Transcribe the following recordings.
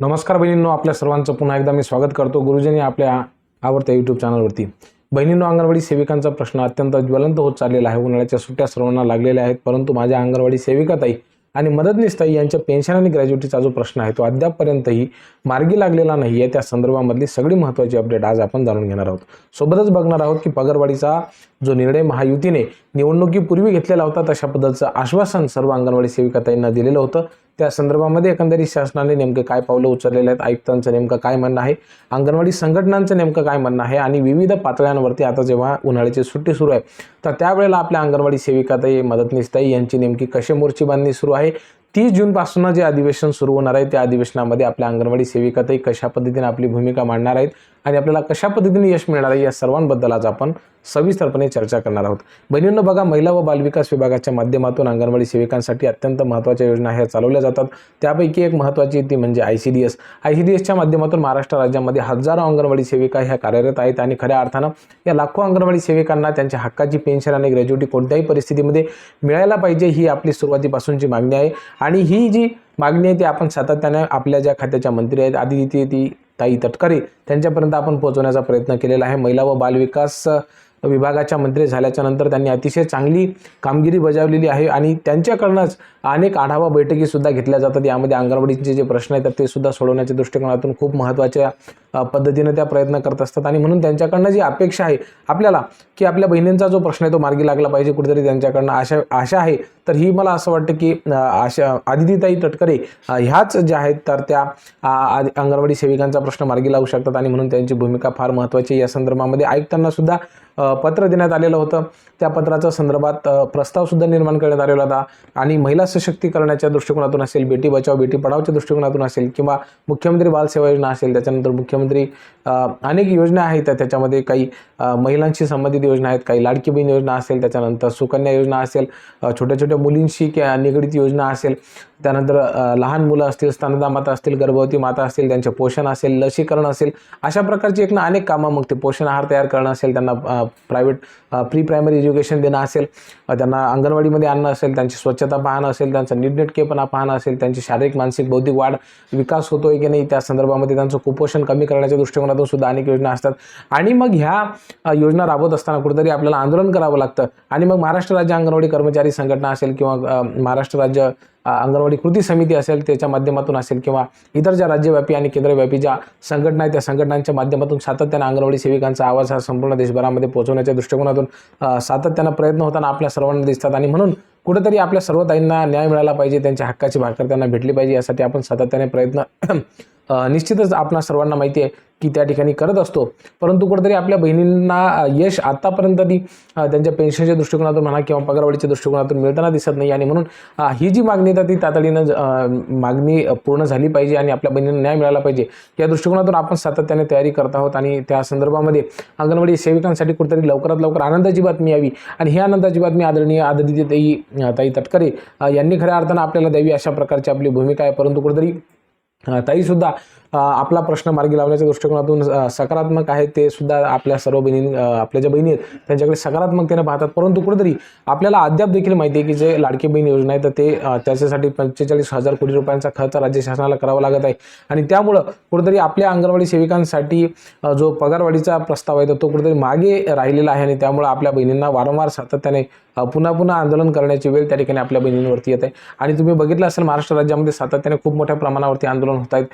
नमस्कार बहिणींनो आपल्या सर्वांचं पुन्हा एकदा मी स्वागत करतो गुरुजींनी आपल्या आवडत्या यूट्यूब चॅनलवरती बहिणींनो अंगणवाडी सेविकांचा प्रश्न अत्यंत ज्वलंत होत चाललेला आहे. उन्हाळ्याच्या सुट्ट्या सर्वांना लागलेल्या आहेत परंतु माझ्या अंगणवाडी सेविकाताई आणि मदतनीसताई यांच्या पेन्शन आणि ग्रॅज्युटीचा जो प्रश्न आहे तो अद्यापपर्यंतही मार्गी लागलेला नाही आहे त्या संदर्भामधली सगळी महत्त्वाची अपडेट आज आपण जाणून घेणार आहोत. सोबतच बघणार आहोत की पगारवाढीचा जो निर्णय महायुतीने निवडणुकीपूर्वी घेतलेला होता तशा पद्धतीचं आश्वासन सर्व अंगणवाडी सेविकाताईंना दिलेलं होतं. त्या संदर्भामध्ये एकंदरीत शासनाने नेमके काय पावलं उचललेले आहेत आयुक्तांचं नेमकं काय म्हणणं आहे अंगणवाडी संघटनांचं नेमकं काय म्हणणं आहे आणि विविध पातळ्यांवरती आता जेव्हा उन्हाळ्याची सुट्टी सुरू आहे तर त्यावेळेला आपल्या अंगणवाडी सेविकाताई मदतनीसताई यांची नेमकी कशी मोर्ची बांधणी सुरू आहे? तीस जूनपासून जे अधिवेशन सुरू होणार आहे त्या अधिवेशनामध्ये आपल्या अंगणवाडी सेविकाताई कशा पद्धतीने आपली भूमिका मांडणार आहेत? आणि आपल्याला कशा पद्धतीने यश मिळणार आहे या सर्वांबद्दल आज आपण सविस्तरपणे चर्चा करणार आहोत. बहिणींनो बघा महिला व बालविकास विभागाच्या माध्यमातून अंगणवाडी सेविकांसाठी अत्यंत महत्त्वाच्या योजना ह्या चालवल्या जातात. त्यापैकी एक महत्त्वाची ती म्हणजे I C D S. I C D एसच्या माध्यमातून महाराष्ट्र राज्यामध्ये हजारो अंगणवाडी सेविका ह्या कार्यरत आहेत आणि खऱ्या अर्थानं या लाखो अंगणवाडी सेविकांना त्यांच्या हक्काची पेन्शन आणि ग्रॅज्युटी कोणत्याही परिस्थितीमध्ये मिळायला पाहिजे ही आपली सुरुवातीपासूनची मागणी आहे. आणि ही जी मागणी आहे ती आपण सातत्याने आपल्या ज्या खात्याच्या मंत्री आहेत आधी ती ताई तटकरे त्यांच्यापर्यंत आपण पोहोचवण्याचा प्रयत्न केलेला आहे. महिला व बालविकास विभागाच्या मंत्री झाल्याच्यानंतर त्यांनी अतिशय चांगली कामगिरी बजावलेली आहे आणि त्यांच्याकडनंच अनेक आढावा बैठकीसुद्धा घेतल्या जातात. यामध्ये अंगणवाडीचे जे प्रश्न आहेत ते सुद्धा सोडवण्याच्या दृष्टिकोनातून खूप महत्त्वाच्या पद्धतीने त्या प्रयत्न करत असतात. आणि म्हणून त्यांच्याकडनं जी अपेक्षा आहे आपल्याला की आपल्या बहिणींचा जो प्रश्न आहे तो मार्गी लागला पाहिजे कुठेतरी त्यांच्याकडनं आशा आशा आहे. तर ही मला असं वाटतं की आशा आदितीताई तटकरे ह्याच ज्या आहेत तर त्या अंगणवाडी सेविकांचा प्रश्न मार्गी लावू शकतात. आणि म्हणून त्यांची भूमिका फार महत्त्वाची या संदर्भामध्ये आयुक्तांना सुद्धा पत्र देण्यात आलेलं होतं. त्या पत्राच्या संदर्भात प्रस्तावसुद्धा निर्माण करण्यात आलेला होता. आणि महिला सशक्तीकरणाच्या दृष्टिकोनातून असेल बेटी बचाव बेटी पढावच्या दृष्टिकोनातून असेल किंवा मुख्यमंत्री बाल सेवा योजना असेल त्याच्यानंतर मुख्यमंत्री अ, अनेक योजना आहेत. त्याच्यामध्ये काही महिलांशी संबंधित योजना आहेत. काही लाडकी बहीण योजना असेल त्याच्यानंतर सुकन्या योजना असेल छोट्या छोट्या मुलींशी निगडीत योजना असेल. त्यानंतर लहान मुलं असतील स्तनदा माता असतील गर्भवती माता असतील त्यांचे पोषण असेल लसीकरण असेल अशा प्रकारची एक ना अनेक कामं मग ते पोषण आहार तयार करणं असेल त्यांना प्रायव्हेट प्री प्रायमरी एज्युकेशन देणं असेल त्यांना अंगणवाडीमध्ये आणणं असेल त्यांची स्वच्छता पाहणं असेल त्यांचं नीटनेटकेपणा पाहणं असेल त्यांची शारीरिक मानसिक बौद्धिक वाढ विकास होतोय की नाही त्या संदर्भामध्ये त्यांचं कुपोषण कमी करण्याच्या दृष्टिकोनातून सुद्धा अनेक योजना असतात. आणि मग ह्या योजना राबवत असताना कुठेतरी आपल्याला आंदोलन करावं लागतं. आणि मग महाराष्ट्र राज्य अंगणवाडी कर्मचारी संघटना असेल किंवा महाराष्ट्र राज्य अंगणवाडी कृती समिती असेल त्याच्या माध्यमातून असेल किंवा इतर ज्या राज्यव्यापी आणि केंद्रव्यापी ज्या संघटना आहेत त्या संघटनांच्या माध्यमातून सातत्यानं अंगणवाडी सेविकांचा आवाज हा संपूर्ण देशभरामध्ये पोहोचवण्याच्या दृष्टिकोनातून सातत्यानं प्रयत्न होताना आपल्या सर्वांना दिसतात. आणि म्हणून कुठेतरी आपल्या सर्व ताईंना न्याय मिळाला पाहिजे त्यांच्या हक्काची भाकर त्यांना भेटली पाहिजे यासाठी आपण सातत्याने प्रयत्न निश्चितच आपणा सर्वांना माहिती आहे की त्या ठिकाणी करत असतो. परंतु कुठेतरी आपल्या बहिणींना यश आत्तापर्यंत ती त्यांच्या पेन्शनच्या दृष्टिकोनातून म्हणा किंवा पगारवाढीच्या दृष्टिकोनातून मिळताना दिसत नाही. आणि म्हणून ही जी मागणी तर ती तातडीनं ज- मागणी पूर्ण झाली पाहिजे आणि आपल्या बहिणींना न्याय मिळाला पाहिजे. या दृष्टिकोनातून आपण सातत्याने तयारी करत आहोत आणि त्या संदर्भामध्ये अंगणवाडी सेविकांसाठी कुठेतरी लवकरात लवकर आनंदाची बातमी यावी. आणि ही आनंदाची बातमी आदरणीय आदिती ताई तटकरे यांनी खऱ्या अर्थानं आपल्याला द्यावी अशा प्रकारची आपली भूमिका आहे. परंतु कुठेतरी ताईसुद्धा आपला प्रश्न मार्गी लावण्याच्या दृष्टिकोनातून सकारात्मक आहे ते सुद्धा आपल्या सर्व बहिणी आपल्या ज्या बहिणी आहेत त्यांच्याकडे सकारात्मकतेने पाहतात. परंतु कुठेतरी आपल्याला अद्याप देखील माहिती आहे की जे लाडकी बहीण योजना आहे तर ते त्याच्यासाठी पंचेचाळीस हजार कोटी रुपयांचा खर्च राज्य शासनाला करावा लागत आहे. आणि त्यामुळं कुठेतरी आपल्या अंगणवाडी सेविकांसाठी जो पगारवाढीचा प्रस्ताव आहे तर तो कुठेतरी मागे राहिलेला आहे आणि त्यामुळं आपल्या बहिणींना वारंवार सातत्याने पुन्हा पुन्हा आंदोलन करण्याची वेळ त्या ठिकाणी आपल्या बहिणींवरती येत आहे. आणि तुम्ही बघितलं असेल महाराष्ट्र राज्यामध्ये सातत्याने खूप मोठ्या प्रमाणावरती आंदोलन होत आहेत.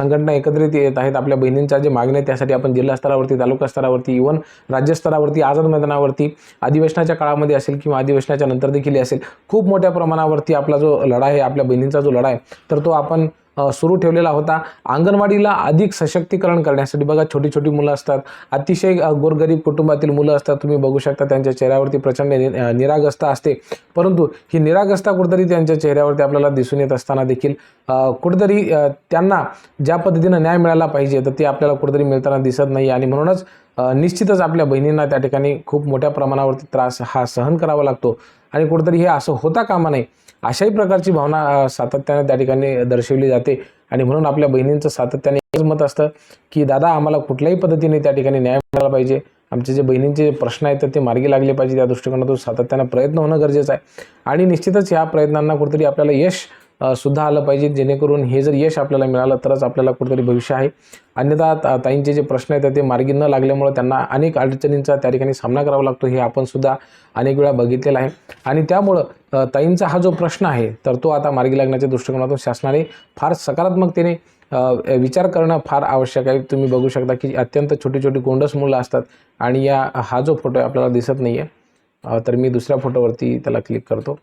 संघटना एकत्रित येत आहेत. आपल्या बहिणींच्या जे मागण्या त्यासाठी आपण जिल्हा स्तरावरती तालुका स्तरावरती इव्हन राज्यस्तरावरती आझाद मैदानावरती अधिवेशनाच्या काळामध्ये असेल किंवा अधिवेशनाच्या नंतर देखील असेल खूप मोठ्या प्रमाणावरती आपला जो लढा आहे आपल्या बहिणींचा जो लढा आहे तर तो आपण सुरू ठेवलेला होता. अंगणवाडीला अधिक सशक्तीकरण करण्यासाठी बघा छोटी छोटी मुलं असतात. अतिशय गोरगरीब कुटुंबातील मुलं असतात. तुम्ही बघू शकता त्यांच्या चेहऱ्यावरती प्रचंड नि- असते. परंतु ही निरागस्ता कुठेतरी त्यांच्या चेहऱ्यावरती आपल्याला दिसून येत असताना देखील कुठेतरी त्यांना ज्या पद्धतीनं न्याय मिळाला पाहिजे तर ते आपल्याला कुठेतरी मिळताना दिसत नाही. आणि म्हणूनच निश्चितच आपल्या बहिणींना त्या ठिकाणी खूप मोठ्या प्रमाणावरती त्रास हा सहन करावा लागतो. आणि कुठेतरी हे असं होता कामा नये अशाही प्रकारची भावना सातत्याने त्या ठिकाणी दर्शवली जाते. आणि म्हणून आपल्या बहिणींचं सातत्याने हेच मत असतं की दादा आम्हाला कुठल्याही पद्धतीने त्या ठिकाणी न्याय मिळाला पाहिजे. आमचे जे बहिणींचे जे प्रश्न आहेत तर ते मार्गी लागले पाहिजे. त्या दृष्टिकोनातून सातत्यानं प्रयत्न होणं गरजेचं आहे. आणि निश्चितच या प्रयत्नांना कुठेतरी आपल्याला यश सुद्धा आलं पाहिजे. जेणेकरून हे जर यश आपल्याला मिळालं तरच आपल्याला कुठेतरी भविष्य आहे. अन्यथा ताईंचे जे प्रश्न आहेत ते मार्गी न लागल्यामुळं त्यांना अनेक अडचणींचा त्या ठिकाणी सामना करावा लागतो हे आपण सुद्धा अनेक वेळा बघितलेलं आहे. आणि त्यामुळं ताईंचा हा जो प्रश्न आहे तर तो आता मार्गी लागण्याच्या दृष्टिकोनातून शासनाने फार सकारात्मकतेने विचार करणं फार आवश्यक आहे. तुम्ही बघू शकता की अत्यंत छोटी छोटी गोंडस मुलं असतात आणि या हा जो फोटो आहे आपल्याला दिसत नाही आहे तर मी दुसऱ्या फोटोवरती त्याला क्लिक करतो.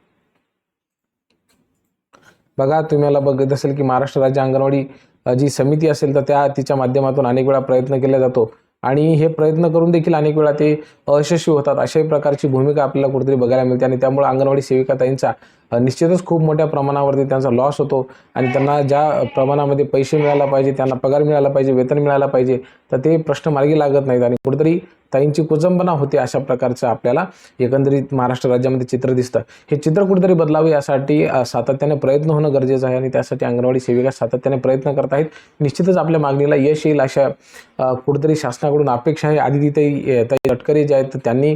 बघा तुम्हाला बघत असेल की महाराष्ट्र राज्य अंगणवाडी जी समिती असेल तर त्या तिच्या माध्यमातून अनेक वेळा प्रयत्न केला जातो. आणि हे प्रयत्न करून देखील अनेक वेळा ते अयशस्वी होतात. अशाही प्रकारची भूमिका आपल्याला कुठेतरी बघायला मिळते आणि त्यामुळे अंगणवाडी सेविका ताईंचा निश्चितच खूप मोठ्या प्रमाणावरती त्यांचा लॉस होतो. आणि त्यांना ज्या प्रमाणामध्ये पैसे मिळायला पाहिजे त्यांना पगार मिळाला पाहिजे वेतन मिळायला पाहिजे तर ते प्रश्न मार्गी लागत नाहीत आणि कुठेतरी ताईंची कुचंबना होते अशा प्रकारचं आपल्याला एकंदरीत महाराष्ट्र राज्यामध्ये चित्र दिसतं. हे चित्र कुठेतरी बदलावे यासाठी सातत्याने प्रयत्न होणं गरजेचं आहे आणि त्यासाठी अंगणवाडी सेविका सातत्याने प्रयत्न करत आहेत निश्चितच आपल्या मागणीला यश येईल अशा कुठेतरी शासनाकडून अपेक्षा आहे. आधी तिथे ताई तटकरे जे आहेत तर त्यांनी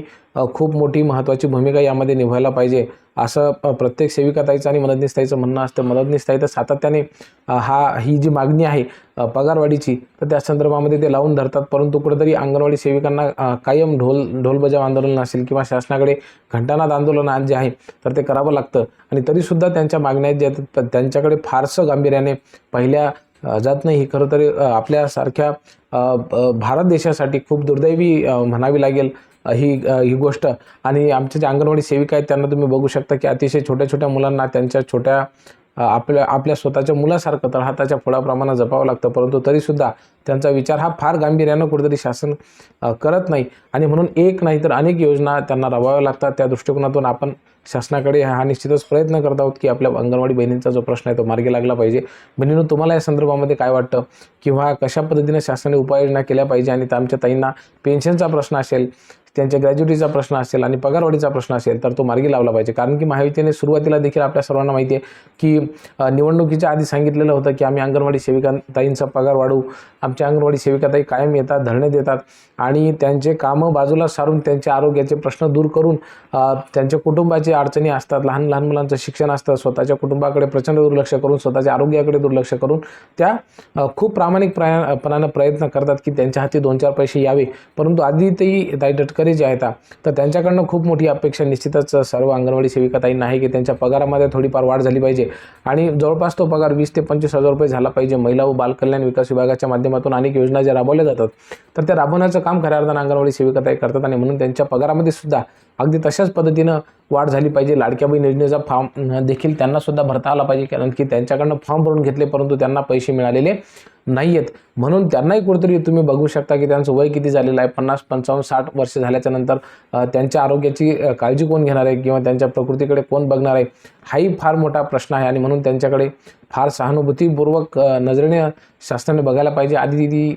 खूप मोठी महत्त्वाची भूमिका यामध्ये निभायला पाहिजे. असं प्रत्येक सेविकाताईचं आणि मदतनीसताईचं म्हणणं असतं मदतनीसताई तर सातत्याने हा ही जी मागणी आहे पगारवाढीची तर त्या संदर्भामध्ये ते लावून धरतात. परंतु कुठेतरी अंगणवाडी सेविकांना कायम ढोल ढोलबजाव आंदोलन असेल किंवा शासनाकडे घंटानाद आंदोलन आज जे आहे तर ते करावं लागतं. आणि तरीसुद्धा त्यांच्या मागण्या ज्या आहेत त्यांच्याकडे फारसं गांभीर्याने पहिल्या जात नाही. ही खरं तरी आपल्यासारख्या भारत देशासाठी खूप दुर्दैवी म्हणावी लागेल ही ही गोष्ट. आणि आमच्या ज्या अंगणवाडी सेविका आहेत त्यांना तुम्ही बघू शकता की अतिशय छोट्या छोट्या मुलांना त्यांच्या छोट्या आपल्या आपल्या स्वतःच्या मुलासारखं तळहाताच्या फळाप्रमाणे जपावं लागतं. परंतु तरीसुद्धा त्यांचा विचार हा फार गांभीर्यानं कुठेतरी शासन करत नाही. आणि म्हणून एक नाही तर अनेक योजना त्यांना राबवाव्या लागतात. त्या दृष्टिकोनातून आपण शासनाकडे हा निश्चितच प्रयत्न करत आहोत की आपल्या अंगणवाडी बहिणींचा जो प्रश्न आहे तो मार्गी लागला पाहिजे. बहिणीनं तुम्हाला या संदर्भामध्ये काय वाटतं? किंवा कशा पद्धतीने शासनाने उपाययोजना केल्या पाहिजे? आणि त्या आमच्या ताईंना पेन्शनचा प्रश्न असेल त्यांच्या ग्रॅज्युटीचा प्रश्न असेल आणि पगारवाढीचा प्रश्न असेल तर तो मार्गी लावला पाहिजे. कारण की महायुतीने सुरुवातीला देखील आपल्या सर्वांना माहिती आहे की निवडणुकीच्या आधी सांगितलेलं होतं की आम्ही अंगणवाडी सेविका ताईंचा पगार वाढवू. आमच्या अंगणवाडी सेविका ताई कायम येतात धरणे देतात आणि त्यांचे कामं बाजूला सारून त्यांच्या आरोग्याचे प्रश्न दूर करून त्यांच्या कुटुंबाचे अडचणी असतात लहान लहान मुलांचं शिक्षण असतं स्वतःच्या कुटुंबाकडे प्रचंड दुर्लक्ष करून स्वतःच्या आरोग्याकडे दुर्लक्ष करून त्या खूप प्रामाणिक प्रयाणपणानं प्रयत्न करतात की त्यांच्या हाती दोन चार पैसे यावे. परंतु आधी तेही दाईटटकर शेतकरी जे आहेत तर त्यांच्याकडनं खूप मोठी अपेक्षा निश्चितच सर्व अंगणवाडी सेविकाताईंना आहे की त्यांच्या पगारामध्ये थोडीफार वाढ झाली पाहिजे. आणि जवळपास तो पगार वीस ते पंचवीस हजार रुपये झाला पाहिजे. महिला व बालकल्याण विकास विभागाच्या माध्यमातून अनेक योजना ज्या राबवल्या जातात तर त्या राबवण्याचं काम खऱ्या अर्थानं अंगणवाडी सेविकाताई करतात आणि म्हणून त्यांच्या पगारामध्ये सुद्धा अगदी तशाच पद्धतीनं वाढ झाली पाहिजे. लाडक्या बहीण योजनेचा फॉर्म देखील त्यांनासुद्धा भरता आला पाहिजे. कारण की त्यांच्याकडनं फॉर्म भरून घेतले परंतु त्यांना पैसे मिळालेले नाही आहेत म्हणून त्यांनाही कुठेतरी तुम्ही बघू शकता की त्यांचं वय किती झालेलं आहे. पन्नास पंचावन्न साठ वर्ष झाल्याच्यानंतर त्यांच्या आरोग्याची काळजी कोण घेणार आहे किंवा त्यांच्या प्रकृतीकडे कोण बघणार आहे हाही फार मोठा प्रश्न आहे. आणि म्हणून त्यांच्याकडे फार सहानुभूतीपूर्वक नजरेने शासनाने बघायला पाहिजे. आधी ती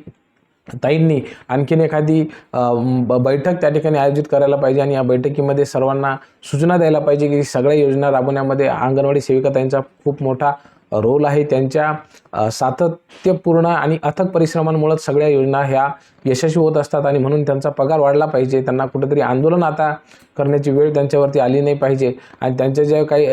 ताईंनी आणखीन एखादी ब- बैठक त्या ठिकाणी आयोजित करायला पाहिजे आणि या बैठकीमध्ये सर्वांना सूचना द्यायला पाहिजे की सगळ्या योजना राबवण्यामध्ये अंगणवाडी सेविका त्यांचा खूप मोठा रोल आहे त्यांच्या सातत्यपूर्ण आणि अथक परिश्रमांमुळेच सगळ्या योजना ह्या यशस्वी होत असतात आणि म्हणून त्यांचा पगार वाढला पाहिजे. त्यांना कुठेतरी आंदोलन आता करण्याची वेळ त्यांच्यावरती आली नाही पाहिजे. आणि त्यांच्या ज्या काही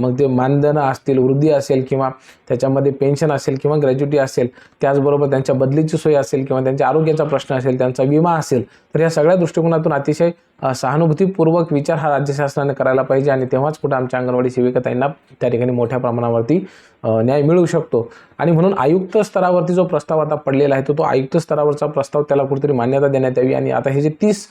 मग ते मानधनं असतील वृद्धी असेल किंवा त्याच्यामध्ये पेन्शन असेल किंवा ग्रॅज्युटी असेल त्याचबरोबर त्यांच्या बदलीची सोय असेल किंवा त्यांच्या आरोग्याचा प्रश्न असेल त्यांचा विमा असेल तर या सगळ्या दृष्टिकोनातून अतिशय सहानुभूतीपूर्वक विचार हा राज्य शासनाने करायला पाहिजे आणि तेव्हाच कुठं आमच्या अंगणवाडी सेविका ताईंना त्या ठिकाणी मोठ्या प्रमाणावरती न्याय मिळू शकतो. आणि म्हणून आयुक्त स्तरावरती जो प्रस्ताव आता पडलेला आहे तो तो आयुक्त स्तरावरचा प्रस्ताव त्याला कुठेतरी मान्यता देण्यात यावी. आणि आता हे जे तीस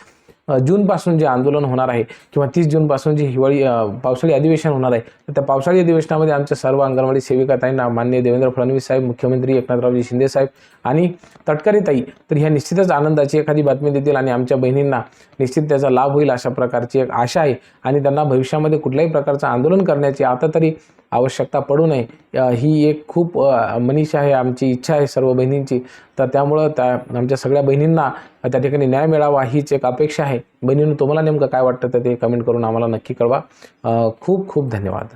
जूनपासून जे आंदोलन होणार आहे किंवा तीस जूनपासून जे हिवाळी पावसाळी अधिवेशन होणार आहे तर त्या पावसाळी अधिवेशनामध्ये आमच्या सर्व अंगणवाडी सेविका ताईंना मान्य देवेंद्र फडणवीस साहेब मुख्यमंत्री एकनाथरावजी शिंदे साहेब आणि तटकरे ताई तर ह्या निश्चितच आनंदाची एखादी बातमी देतील आणि आमच्या बहिणींना निश्चित त्याचा लाभ होईल अशा प्रकारची एक आशा आहे आणि त्यांना भविष्यामध्ये कुठल्याही प्रकारचं आंदोलन करण्याची आता तरी आवश्यकता पडू नये ही एक खूप मनीषा मनीष आहे आमची इच्छा आहे सर्व बहिणींची. तर त्यामुळं त्या आमच्या सगळ्या बहिणींना त्या ठिकाणी न्याय मिळावा हीच एक अपेक्षा आहे. बहिणीनं तुम्हाला नेमकं काय वाटतं तर ते कमेंट करून आम्हाला नक्की कळवा. खूप खूप धन्यवाद.